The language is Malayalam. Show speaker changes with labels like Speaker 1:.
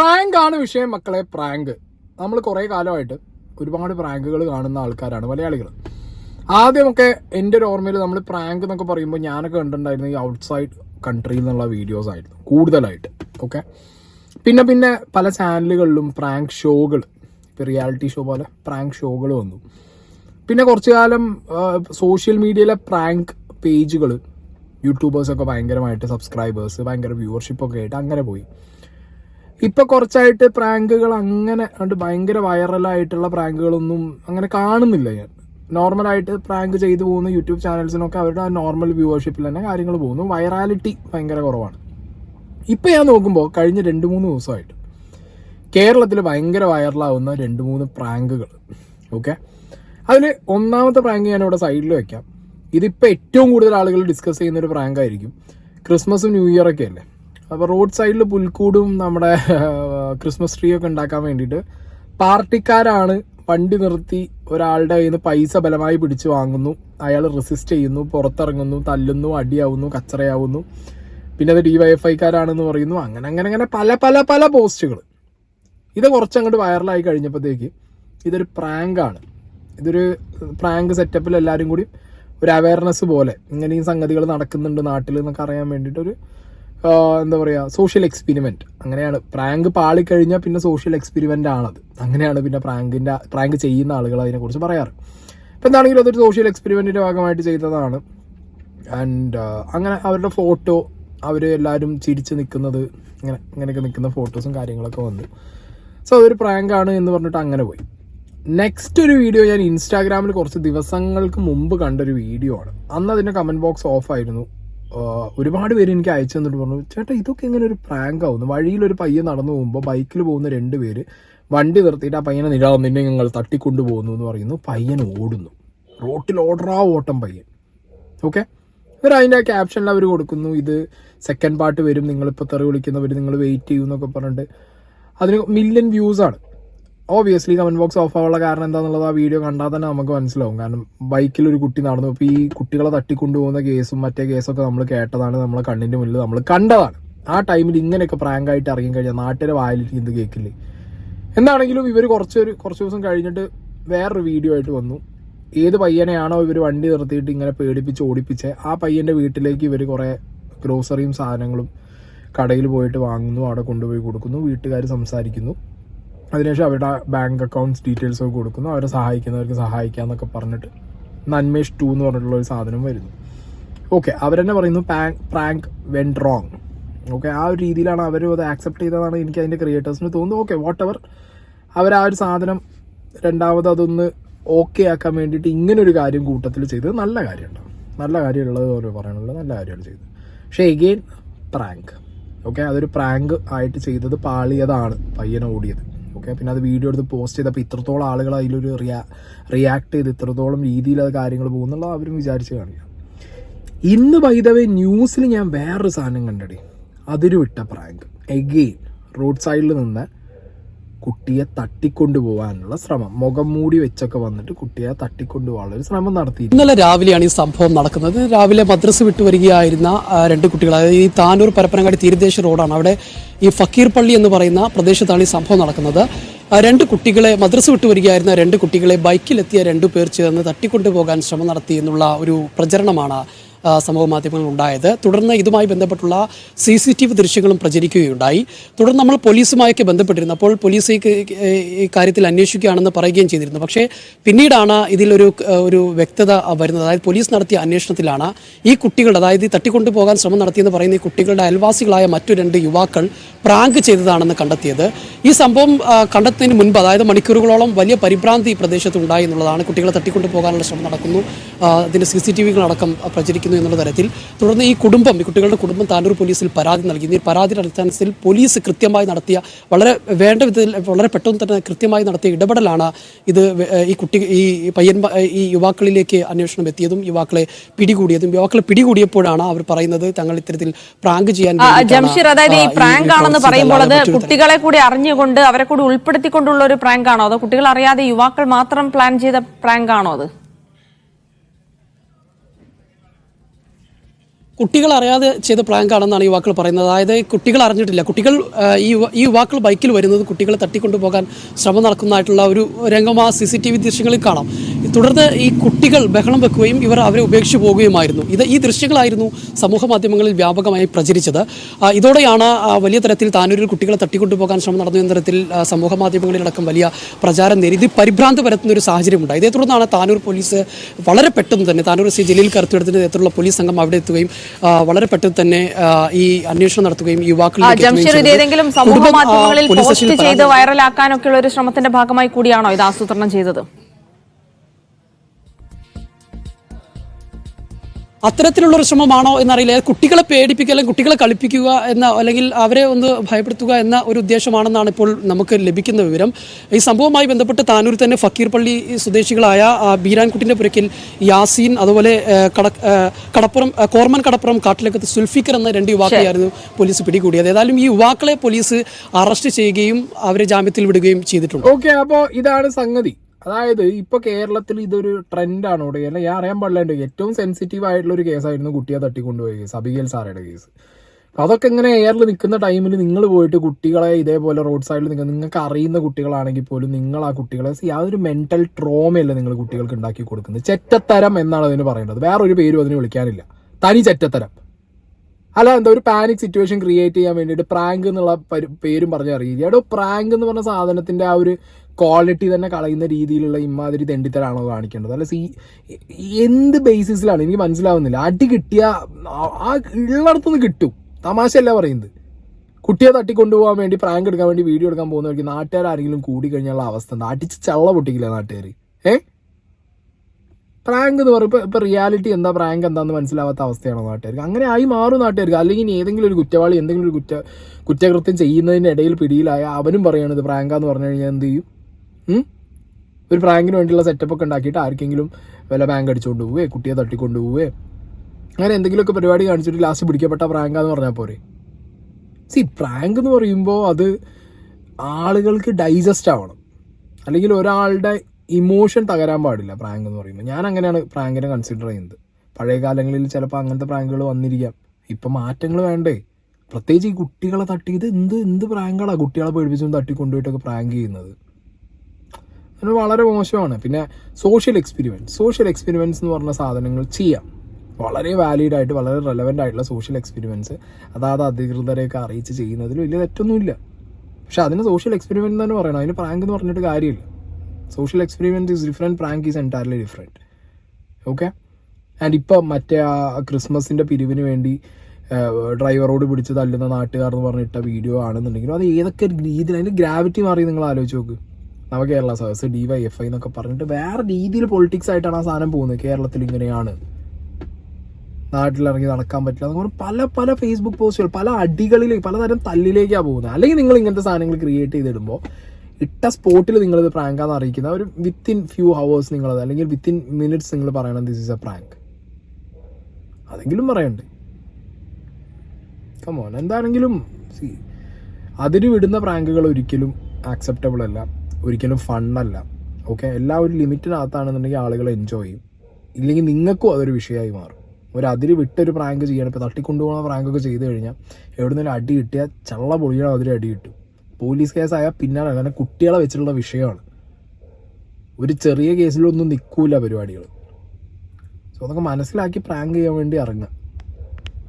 Speaker 1: പ്രാങ്ക് ആണ് വിഷയം മക്കളെ പ്രാങ്ക് നമ്മൾ കുറേ കാലമായിട്ട് ഒരുപാട് പ്രാങ്കുകൾ കാണുന്ന ആൾക്കാരാണ് മലയാളികൾ. ആദ്യമൊക്കെ എന്റെ ഒരു ഓർമ്മയിൽ നമ്മൾ പ്രാങ്ക് എന്നൊക്കെ പറയുമ്പോൾ ഞാനൊക്കെ കണ്ടിട്ടുണ്ടായിരുന്നു ഈ ഔട്ട്സൈഡ് കൺട്രിയിൽ നിന്നുള്ള വീഡിയോസ് ആയിരുന്നു കൂടുതലായിട്ട് ഓക്കെ പിന്നെ പിന്നെ പല ചാനലുകളിലും പ്രാങ്ക് ഷോകൾ ഇപ്പോൾ റിയാലിറ്റി ഷോ പോലെ പ്രാങ്ക് ഷോകൾ വന്നു. പിന്നെ കുറച്ചു കാലം സോഷ്യൽ മീഡിയയിലെ പ്രാങ്ക് പേജുകൾ യൂട്യൂബേഴ്സൊക്കെ ഭയങ്കരമായിട്ട് സബ്സ്ക്രൈബേഴ്സ് ഭയങ്കര വ്യൂവർഷിപ്പൊക്കെ ആയിട്ട് അങ്ങനെ പോയി. ഇപ്പൊ കുറച്ചായിട്ട് പ്രാങ്കുകൾ അങ്ങനെ കണ്ട് ഭയങ്കര വൈറലായിട്ടുള്ള പ്രാങ്കുകളൊന്നും അങ്ങനെ കാണുന്നില്ല ഞാൻ. നോർമലായിട്ട് പ്രാങ്ക് ചെയ്തു പോകുന്ന യൂട്യൂബ് ചാനൽസിനൊക്കെ അവരുടെ നോർമൽ വ്യൂവർഷിപ്പിൽ തന്നെ കാര്യങ്ങൾ പോകുന്നു. വൈറാലിറ്റി ഭയങ്കര കുറവാണ്. ഇപ്പം ഞാൻ നോക്കുമ്പോൾ കഴിഞ്ഞ രണ്ട് മൂന്ന് ദിവസമായിട്ട് കേരളത്തിൽ ഭയങ്കര വൈറലാവുന്ന രണ്ട് മൂന്ന് പ്രാങ്കുകൾ. ഓക്കെ അതിൽ ഒന്നാമത്തെ പ്രാങ്ക് ഞാൻ ഇവിടെ സൈഡിൽ വെക്കാം. ഇതിപ്പോൾ ഏറ്റവും കൂടുതൽ ആളുകൾ ഡിസ്കസ് ചെയ്യുന്ന ഒരു പ്രാങ്ക് ആയിരിക്കും ക്രിസ്മസും ന്യൂ ഇയറൊക്കെ അല്ലേ? അപ്പോൾ റോഡ് സൈഡിൽ പുൽക്കൂടും നമ്മുടെ ക്രിസ്മസ് ട്രീ ഒക്കെ ഉണ്ടാക്കാൻ വേണ്ടിയിട്ട് പാർട്ടിക്കാരാണ് വണ്ടി നിർത്തി ഒരാളുടെ കയ്യിൽ നിന്ന് പൈസ ബലമായി പിടിച്ചു വാങ്ങുന്നു. അയാൾ റെസിസ്റ്റ് ചെയ്യുന്നു പുറത്തിറങ്ങുന്നു തല്ലുന്നു അടിയാവുന്നു കച്ചറയാവുന്നു. പിന്നെ അത് ഡിവൈഎഫ്ഐക്കാരാണെന്ന് പറയുന്നു. അങ്ങനെ അങ്ങനെ അങ്ങനെ പല പല പല പോസ്റ്റുകൾ ഇത് കുറച്ചങ്ങോട്ട് വൈറലായി കഴിഞ്ഞപ്പോഴത്തേക്ക് ഇതൊരു പ്രാങ്കാണ്. ഇതൊരു പ്രാങ്ക് സെറ്റപ്പിൽ എല്ലാവരും കൂടി ഒരു അവയർനെസ് പോലെ ഇങ്ങനെ ഈ സംഗതികൾ നടക്കുന്നുണ്ട് നാട്ടിൽ എന്നൊക്കെ അറിയാൻ വേണ്ടിയിട്ടൊരു എന്താ പറയുക സോഷ്യൽ എക്സ്പെരിമെന്റ് അങ്ങനെയാണ്. പ്രാങ്ക് പാളിക്കഴിഞ്ഞാൽ പിന്നെ സോഷ്യൽ എക്സ്പെരിമെന്റ് ആണത്. അങ്ങനെയാണ് പിന്നെ പ്രാങ്കിന്റെ പ്രാങ്ക് ചെയ്യുന്ന ആളുകൾ അതിനെക്കുറിച്ച് പറയാറ്. ഇപ്പം എന്താണെങ്കിലും അതൊരു സോഷ്യൽ എക്സ്പെരിമെന്റിന്റെ ഭാഗമായിട്ട് ചെയ്തതാണ്. ആൻഡ് അങ്ങനെ അവരുടെ ഫോട്ടോ അവർ എല്ലാവരും ചിരിച്ച് നിൽക്കുന്നത് ഇങ്ങനെ ഇങ്ങനെയൊക്കെ നിൽക്കുന്ന ഫോട്ടോസും കാര്യങ്ങളൊക്കെ വന്നു. സോ അതൊരു പ്രാങ്കാണ് എന്ന് പറഞ്ഞിട്ട് അങ്ങനെ പോയി. നെക്സ്റ്റ് ഒരു വീഡിയോ ഞാൻ ഇൻസ്റ്റാഗ്രാമിൽ കുറച്ച് ദിവസങ്ങൾക്ക് മുമ്പ് കണ്ടൊരു വീഡിയോ ആണ്. അന്ന് അതിന്റെ കമന്റ് ബോക്സ് ഓഫ് ആയിരുന്നു. ഒരുപാട് പേര് എനിക്ക് അയച്ചു തന്നിട്ട് പറഞ്ഞു ചേട്ടാ ഇതൊക്കെ ഇങ്ങനെ ഒരു പ്രാങ്ക് ആവുന്നു. ഒരു പയ്യൻ നടന്നു പോകുമ്പോൾ ബൈക്കിൽ പോകുന്ന രണ്ട് പേര് വണ്ടി നിർത്തിയിട്ട് ആ പയ്യനെ നിരാ നിന്നെ ഞങ്ങൾ തട്ടിക്കൊണ്ടു പോകുന്നു എന്ന് പറയുന്നു. പയ്യൻ ഓടുന്നു. റോട്ടിൽ ഓടറാ ഓട്ടം പയ്യൻ. ഓക്കെ ഇവർ അതിന്റെ ക്യാപ്ഷനിൽ അവർ കൊടുക്കുന്നു. ഇത് സെക്കൻഡ് പാർട്ട് വരും. നിങ്ങളിപ്പോൾ തെറി വിളിക്കുന്നവർ നിങ്ങൾ വെയിറ്റ് ചെയ്യും എന്നൊക്കെ പറഞ്ഞിട്ട്. അതിന് മില്യൺ വ്യൂസാണ് ഓബിയസ്ലി കമന്റ് ബോക്സ് ഓഫ് ആവാനുള്ള കാരണം എന്താണെന്നുള്ളത് ആ വീഡിയോ കണ്ടാൽ തന്നെ നമുക്ക് മനസ്സിലാവും. കാരണം ബൈക്കിൽ ഒരു കുട്ടി നടന്നു. അപ്പോൾ ഈ കുട്ടികളെ തട്ടിക്കൊണ്ടുപോകുന്ന കേസും മറ്റേ കേസൊക്കെ നമ്മൾ കേട്ടതാണ്. നമ്മളെ കണ്ണിന്റെ മുന്നിൽ നമ്മൾ കണ്ടതാണ്. ആ ടൈമിൽ ഇങ്ങനെയൊക്കെ പ്രാങ്കായിട്ട് ഇറങ്ങി കഴിഞ്ഞാൽ നാട്ടിലെ ഇത് കേൾക്കില്ലേ എന്താണെങ്കിലും ഇവർ കുറച്ചൊരു കുറച്ച് ദിവസം കഴിഞ്ഞിട്ട് വേറൊരു വീഡിയോ ആയിട്ട് വന്നു. ഏത് പയ്യനെയാണോ ഇവർ വണ്ടി നിർത്തിയിട്ട് ഇങ്ങനെ പേടിപ്പിച്ച് ഓടിപ്പിച്ച് ആ പയ്യന്റെ വീട്ടിലേക്ക് ഇവർ കുറേ ഗ്രോസറിയും സാധനങ്ങളും കടയിൽ പോയിട്ട് വാങ്ങുന്നു അവിടെ കൊണ്ടുപോയി കൊടുക്കുന്നു വീട്ടുകാർ സംസാരിക്കുന്നു. അതിനുശേഷം അവരുടെ ബാങ്ക് അക്കൗണ്ട്സ് ഡീറ്റെയിൽസ് ഒക്കെ കൊടുക്കുന്നു. അവരെ സഹായിക്കുന്നവർക്ക് സഹായിക്കാന്നൊക്കെ പറഞ്ഞിട്ട് നന്മേഷ് ടു എന്ന് പറഞ്ഞിട്ടുള്ള ഒരു സാധനം വരുന്നു. ഓക്കെ അവരെന്നെ പറയുന്നു പ്രാങ്ക് വെൻ റോങ് ഓക്കെ ആ ഒരു രീതിയിലാണ് അവർ അത് ആക്സെപ്റ്റ് ചെയ്തതാണ് എനിക്ക് അതിന്റെ ക്രിയേറ്റേഴ്സിന് തോന്നുന്നു ഓക്കെ വാട്ട് എവർ അവർ ആ ഒരു സാധനം രണ്ടാമത് അതൊന്ന് ഓക്കെ ആക്കാൻ വേണ്ടിയിട്ട് ഇങ്ങനൊരു കാര്യം കൂട്ടത്തിൽ ചെയ്തത് നല്ല കാര്യമുണ്ട് നല്ല കാര്യമുള്ളത് അവർ പറയാനുള്ളത് നല്ല കാര്യമാണ് ചെയ്തത്. പക്ഷേ എഗെയിൻ പ്രാങ്ക് ഓക്കെ അതൊരു പ്രാങ്ക് ആയിട്ട് ചെയ്തത് പാളിയതാണ് പയ്യനെ ഓടിയത്. ഓക്കെ? പിന്നെ അത് വീഡിയോ എടുത്ത് പോസ്റ്റ് ചെയ്തപ്പോൾ ഇത്രത്തോളം ആളുകൾ അതിലൊരു റിയാ റിയാക്ട് ചെയ്ത് ഇത്രത്തോളം രീതിയിൽ അത് കാര്യങ്ങൾ പോകുന്നുള്ള അവരും വിചാരിച്ച് കാണിക്കുക ഇന്ന് വൈദവേ ന്യൂസിൽ ഞാൻ വേറൊരു സാധനം കണ്ടടി. അതൊരു വിട്ട പ്രാങ്ക് എഗെയിൻ റോഡ് സൈഡിൽ നിന്ന് കുട്ടിയെ തട്ടിക്കൊണ്ടുപോകാനുള്ള ശ്രമം. മുഖം മൂടി വെച്ചൊക്കെ വന്നിട്ട് കുട്ടിയെ തട്ടിക്കൊണ്ടുപോകാനുള്ള ഒരു ശ്രമം നടത്തി.
Speaker 2: ഇന്നലെ രാവിലെയാണ് ഈ സംഭവം നടക്കുന്നത്. രാവിലെ മദ്രസ വിട്ടു വരികയായിരുന്ന രണ്ട് കുട്ടികൾ അതായത് ഈ താനൂർ പരപ്പനങ്ങാടി തീരദേശ റോഡാണ്. അവിടെ ഈ ഫക്കീർ പള്ളി എന്ന് പറയുന്ന പ്രദേശത്താണ് ഈ സംഭവം നടക്കുന്നത്. രണ്ട് കുട്ടികളെ മദ്രസ വിട്ടു വരികയായിരുന്ന രണ്ട് കുട്ടികളെ ബൈക്കിലെത്തിയ രണ്ടു പേർ ചേർന്ന് തട്ടിക്കൊണ്ടുപോകാൻ ശ്രമം നടത്തി എന്നുള്ള ഒരു പ്രചരണമാണ് സമൂഹ മാധ്യമങ്ങളിൽ ഉണ്ടായത് തുടർന്ന് ഇതുമായി ബന്ധപ്പെട്ടുള്ള സി സി ടി വി ദൃശ്യങ്ങളും പ്രചരിക്കുകയുണ്ടായി. തുടർന്ന് നമ്മൾ പോലീസുമായൊക്കെ ബന്ധപ്പെട്ടിരുന്നു അപ്പോൾ പോലീസ് ഈ കാര്യത്തിൽ അന്വേഷിക്കുകയാണെന്ന് പറയുകയും ചെയ്തിരുന്നു. പക്ഷേ പിന്നീടാണ് ഇതിലൊരു ഒരു വ്യക്തത വരുന്നത്. അതായത് പോലീസ് നടത്തിയ അന്വേഷണത്തിലാണ് ഈ കുട്ടികൾ അതായത് ഈ തട്ടിക്കൊണ്ടുപോകാൻ ശ്രമം നടത്തിയെന്ന് പറയുന്ന ഈ കുട്ടികളുടെ അയൽവാസികളായ മറ്റു രണ്ട് യുവാക്കൾ പ്രാങ്ക് ചെയ്തതാണെന്ന് കണ്ടെത്തിയത്. ഈ സംഭവം കണ്ടെത്തുന്നതിന് മുൻപ് അതായത് മണിക്കൂറുകളോളം വലിയ പരിഭ്രാന്തി ഈ പ്രദേശത്ത് ഉണ്ടായി എന്നുള്ളതാണ് കുട്ടികളെ തട്ടിക്കൊണ്ടുപോകാനുള്ള ശ്രമം നടക്കുന്നു. അതിന്റെ സി സി ടി വികളടക്കം പ്രചരിക്കുന്നു. എന്നുള്ള തരത്തിൽ തുടർന്ന് ഈ കുടുംബം ഈ കുട്ടികളുടെ കുടുംബം താനൂർ പോലീസിൽ പരാതി നൽകി. ഈ പരാതിയുടെ അടിസ്ഥാനത്തിൽ പോലീസ് കൃത്യമായി നടത്തിയ വളരെ വേണ്ട വിധത്തിൽ വളരെ പെട്ടെന്ന് തന്നെ കൃത്യമായി നടത്തിയ ഇടപെടലാണ് ഇത് ഈ കുട്ടി ഈ പയ്യൻ ഈ യുവാക്കളിലേക്ക് അന്വേഷണം എത്തിയതും യുവാക്കളെ പിടികൂടിയതും. യുവാക്കളെ പിടികൂടിയപ്പോഴാണ് അവർ പറയുന്നത് തങ്ങൾ ഇത്തരത്തിൽ പ്രാങ്ക് ചെയ്യാൻ
Speaker 3: ജംഷീർ അതായത് ഈ പ്രാങ്ക് ആണെന്ന് പറയുമ്പോൾ അത് കുട്ടികളെ കൂടി അറിഞ്ഞുകൊണ്ട് അവരെ കൂടി ഉൾപ്പെടുത്തിക്കൊണ്ടുള്ള ഒരു പ്രാങ്ക് ആണോ? അതോ കുട്ടികൾ അറിയാതെ യുവാക്കൾ മാത്രം പ്ലാൻ ചെയ്ത പ്രാങ്ക് ആണോ അത്?
Speaker 2: കുട്ടികൾ അറിയാതെ ചെയ്ത പ്രാങ്ക് ആണെന്നാണ് യുവാക്കൾ പറയുന്നത്. അതായത് കുട്ടികൾ അറിഞ്ഞിട്ടില്ല കുട്ടികൾ ഈ ഈ യുവാക്കൾ ബൈക്കിൽ വരുന്നത് കുട്ടികളെ തട്ടിക്കൊണ്ടുപോകാൻ ശ്രമം നടക്കുന്നതായിട്ടുള്ള ഒരു രംഗം ആ സി സി ടി വി ദൃശ്യങ്ങളിൽ കാണാം. തുടർന്ന് ഈ കുട്ടികൾ ബഹളം വെക്കുകയും ഇവർ അവരെ ഉപേക്ഷിച്ച് പോകുകയുമായിരുന്നു. ഇത് ഈ ദൃശ്യങ്ങളായിരുന്നു സമൂഹ മാധ്യമങ്ങളിൽ വ്യാപകമായി പ്രചരിച്ചത്. ഇതോടെയാണ് വലിയ തരത്തിൽ താനൂരിൽ കുട്ടികളെ തട്ടിക്കൊണ്ടുപോകാൻ ശ്രമം നടന്നു എന്ന തരത്തിൽ സമൂഹ മാധ്യമങ്ങളിലടക്കം വലിയ പ്രചാരം നേരി ഇത് പരിഭ്രാന്ത് പരത്തുന്ന ഒരു സാഹചര്യമുണ്ടായി ഇതേ തുടർന്നാണ് താനൂർ പോലീസ് വളരെ പെട്ടെന്ന് തന്നെ താനൂർ സി ജലീൽ കറുത്തെടുത്തിന്റെ നേതൃത്വത്തിലുള്ള പോലീസ് സംഘം അവിടെ എത്തുകയും വളരെ പെട്ടെന്ന് തന്നെ ഈ അന്വേഷണം നടത്തുകയും
Speaker 3: യുവാക്കളുടെ
Speaker 2: യുവാക്കളിലേക്ക്
Speaker 3: പോസ്റ്റ് ചെയ്ത് വൈറലാക്കാനൊക്കെയുള്ള ഒരു ശ്രമത്തിന്റെ ഭാഗമായി കൂടിയാണോ ഇത് ആസൂത്രണം ചെയ്തത്?
Speaker 2: അത്തരത്തിലുള്ള ഒരു ശ്രമമാണോ എന്നറിയില്ല. കുട്ടികളെ പേടിപ്പിക്കുക അല്ലെങ്കിൽ കുട്ടികളെ കളിപ്പിക്കുക എന്ന അല്ലെങ്കിൽ അവരെ ഒന്ന് ഭയപ്പെടുത്തുക എന്ന ഒരു ഉദ്ദേശമാണെന്നാണ് ഇപ്പോൾ നമുക്ക് ലഭിക്കുന്ന വിവരം. ഈ സംഭവവുമായി ബന്ധപ്പെട്ട് താനൂർ തന്നെ ഫക്കീർപ്പള്ളി സ്വദേശികളായ ബീരാൻകുട്ടിന്റെ പുരക്കിൽ യാസീൻ അതുപോലെ കട കടപ്പുറം കോർമൻ കടപ്പുറം കാട്ടിലേക്കത്ത് സുൽഫിക്കർ എന്ന രണ്ട് യുവാക്കളെയായിരുന്നു പോലീസ് പിടികൂടിയത്. ഏതായാലും ഈ യുവാക്കളെ പോലീസ് അറസ്റ്റ് ചെയ്യുകയും അവരെ ജാമ്യത്തിൽ വിടുകയും ചെയ്തിട്ടുണ്ട്.
Speaker 1: ഓക്കെ അപ്പോൾ ഇതാണ് സംഗതി. അതായത് ഇപ്പൊ കേരളത്തിൽ ഇതൊരു ട്രെൻഡാണ് ഇവിടെ അല്ലെങ്കിൽ ഞാൻ അറിയാൻ പാടില്ലാണ്ട് ഏറ്റവും സെൻസിറ്റീവ് ആയിട്ടുള്ള ഒരു കേസായിരുന്നു കുട്ടിയെ തട്ടിക്കൊണ്ടുപോയ കേസ് അബിഗേൽ സാറയുടെ കേസ് അതൊക്കെ ഇങ്ങനെ എയറിൽ നിൽക്കുന്ന ടൈമിൽ നിങ്ങൾ പോയിട്ട് കുട്ടികളെ ഇതേപോലെ റോഡ് സൈഡിൽ നിൽക്കുന്ന നിങ്ങൾക്ക് അറിയുന്ന കുട്ടികളാണെങ്കിൽ പോലും നിങ്ങൾ ആ കുട്ടികളെ യാതൊരു മെന്റൽ ട്രോമയല്ല നിങ്ങൾ കുട്ടികൾക്ക് ഉണ്ടാക്കി കൊടുക്കുന്നത്. ചെറ്റത്തരം എന്നാണ് അതിന് പറയുന്നത് വേറൊരു പേരും അതിന് വിളിക്കാനില്ല. തനി ചെറ്റത്തരം. അല്ല എന്താ ഒരു പാനിക് സിറ്റുവേഷൻ ക്രിയേറ്റ് ചെയ്യാൻ വേണ്ടിയിട്ട് പ്രാങ്ക് എന്നുള്ള പേരും പറഞ്ഞ് അറിയില്ല? എടോ പ്രാങ്ക് എന്ന് പറഞ്ഞ സാധനത്തിന്റെ ആ ഒരു ക്വാളിറ്റി തന്നെ കളയുന്ന രീതിയിലുള്ള ഇമാതിരി തെണ്ടിത്തരാണോ കാണിക്കേണ്ടത്? അല്ല സീ എന്ത് ബേസിസിലാണ് എനിക്ക് മനസ്സിലാവുന്നില്ല. അടി കിട്ടിയ ആ- ഉള്ളിടത്തുനിന്ന് കിട്ടും. തമാശയല്ല പറയുന്നത്. കുട്ടിയെ തട്ടിക്കൊണ്ടുപോകാൻ വേണ്ടി പ്രാങ്ക് എടുക്കാൻ വേണ്ടി വീഡിയോ എടുക്കാൻ പോകുന്നവർക്ക് നാട്ടുകാർ ആരെങ്കിലും കൂടി കഴിഞ്ഞുള്ള അവസ്ഥ എന്താ? അടിച്ച് ചള്ള പൊട്ടിക്കില്ല നാട്ടുകാർ ഏ? പ്രാങ്ക് എന്ന് പറയുമ്പോൾ ഇപ്പൊ റിയാലിറ്റി എന്താ? പ്രാങ്ക് എന്താന്ന് മനസ്സിലാവാത്ത അവസ്ഥയാണോ നാട്ടുകാർക്ക്? അങ്ങനെ ആയി മാറും നാട്ടുകാർക്ക്. അല്ലെങ്കിൽ ഇനി ഏതെങ്കിലും ഒരു കുറ്റവാളി എന്തെങ്കിലും ഒരു കുറ്റ കുറ്റകൃത്യം ചെയ്യുന്നതിന്റെ ഇടയിൽ പിടിയിലായ അവനും പറയണത് പ്രാങ്കാന്ന് പറഞ്ഞു കഴിഞ്ഞാൽ എന്ത് ചെയ്യും? ഒരു പ്രാങ്കിന് വേണ്ടിയുള്ള സെറ്റപ്പ് ഒക്കെ ഉണ്ടാക്കിയിട്ട് ആർക്കെങ്കിലും വല്ല ബാങ്ക് അടിച്ചുകൊണ്ട് പോവേ കുട്ടിയെ തട്ടിക്കൊണ്ട് പോവേ. അങ്ങനെ എന്തെങ്കിലുമൊക്കെ പരിപാടി കാണിച്ചിട്ട് ലാസ്റ്റ് പിടിക്കപ്പെട്ട പ്രാങ്കാന്ന് പറഞ്ഞാൽ പോരെ. സി പ്രാങ്ക് എന്ന് പറയുമ്പോൾ അത് ആളുകൾക്ക് ഡൈജസ്റ്റ് ആവണം. അല്ലെങ്കിൽ ഒരാളുടെ ഇമോഷൻ തകരാൻ പാടില്ല പ്രാങ്ക് എന്ന് പറയുമ്പോൾ ഞാൻ അങ്ങനെയാണ് പ്രാങ്കിനെ കൺസിഡർ ചെയ്യുന്നത്. പഴയ കാലങ്ങളിൽ ചിലപ്പോൾ അങ്ങനത്തെ പ്രാങ്കുകൾ വന്നിരിക്കാം. ഇപ്പം മാറ്റങ്ങൾ വേണ്ടേ? പ്രത്യേകിച്ച് ഈ കുട്ടികളെ തട്ടി ഇത് എന്ത് എന്ത് പ്രാങ്കാണ് കുട്ടികളെ പേടിപ്പിച്ചും തട്ടി കൊണ്ടുപോയിട്ടൊക്കെ പ്രാങ്ക് ചെയ്യുന്നത്? അത് വളരെ മോശമാണ്. പിന്നെ സോഷ്യൽ എക്സ്പെരിമെന്റ് സോഷ്യൽ എക്സ്പെരിമെന്റ്സ് എന്ന് പറഞ്ഞ സാധനങ്ങൾ ചെയ്യാം. വളരെ വാലിഡ് ആയിട്ട് വളരെ റെലവെന്റ് ആയിട്ടുള്ള സോഷ്യൽ എക്സ്പെരിമെന്റ്സ് അതാത് അധികൃതരെയൊക്കെ അറിയിച്ച് ചെയ്യുന്നതിൽ വലിയ തെറ്റൊന്നുമില്ല. പക്ഷെ അതിന് സോഷ്യൽ എക്സ്പെരിമെന്റ് തന്നെ പറയണം. അതിന് പ്രാങ്ക് എന്ന് പറഞ്ഞിട്ട് കാര്യമില്ല. Social experiment is different prank is entirely different okay and ഇപ്പം മറ്റേ ആ ക്രിസ്മസിന്റെ പിരിവിന് വേണ്ടി ഡ്രൈവറോട് പിടിച്ച് തല്ലുന്ന നാട്ടുകാർ എന്ന് പറഞ്ഞിട്ട വീഡിയോ ആണെന്നുണ്ടെങ്കിലും അത് ഏതൊക്കെ രീതിയിൽ അതിന്റെ ഗ്രാവിറ്റി മാറി നിങ്ങൾ ആലോചിച്ച് നോക്ക്. നവ കേരള സദസ് ഡി വൈ എഫ് ഐ എന്നൊക്കെ പറഞ്ഞിട്ട് വേറെ രീതിയിൽ പൊളിറ്റിക്സ് ആയിട്ടാണ് ആ സാധനം പോകുന്നത്. കേരളത്തിൽ ഇങ്ങനെയാണ്. നാട്ടിലിറങ്ങി നടക്കാൻ പറ്റില്ല അതുപോലെ പല പല ഫേസ്ബുക്ക് പോസ്റ്റുകൾ പല അടികളിലേക്ക് പലതരം തല്ലിലേക്കാണ് പോകുന്നത്. അല്ലെങ്കിൽ നിങ്ങൾ ഇങ്ങനത്തെ സാധനങ്ങൾ ക്രിയേറ്റ് ചെയ്തിടുമ്പോൾ ഇട്ട സ്പോട്ടിൽ നിങ്ങളിത് പ്രാങ്കാന്ന് അറിയിക്കുന്ന ഒരു വിത്തിൻ ഫ്യൂ ഹവേഴ്സ് നിങ്ങളത് അല്ലെങ്കിൽ വിത്തിൻ മിനിറ്റ്സ് നിങ്ങൾ പറയണം ദിസ് ഇസ് എ പ്രാങ്ക് അതെങ്കിലും പറയണ്ടേ. കമോൺ എന്താണെങ്കിലും സി അതിര് വിടുന്ന പ്രാങ്കുകൾ ഒരിക്കലും ആക്സെപ്റ്റബിൾ അല്ല. ഒരിക്കലും ഫണ്ണല്ല. ഓക്കെ എല്ലാ ഒരു ലിമിറ്റിനകത്താണെന്നുണ്ടെങ്കിൽ ആളുകൾ എൻജോയ് ചെയ്യും. ഇല്ലെങ്കിൽ നിങ്ങൾക്കും അതൊരു വിഷയമായി മാറും. ഒരു അതിര് വിട്ടൊരു പ്രാങ്ക് ചെയ്യണം. ഇപ്പോൾ തട്ടിക്കൊണ്ടുപോകുന്ന പ്രാങ്കൊക്കെ ചെയ്ത് കഴിഞ്ഞാൽ എവിടെ നിന്നും അടി കിട്ടിയാൽ ചള്ള പൊളിയണം അതിരി അടി കിട്ടും. പോലീസ് കേസായാൽ പിന്നാലെ കാരണം കുട്ടികളെ വെച്ചിട്ടുള്ള വിഷയമാണ്. ഒരു ചെറിയ കേസിലൊന്നും നിൽക്കൂല പരിപാടികൾ സോ അതൊക്കെ മനസ്സിലാക്കി പ്രാങ്ക് ചെയ്യാൻ വേണ്ടി ഇറങ്ങുക.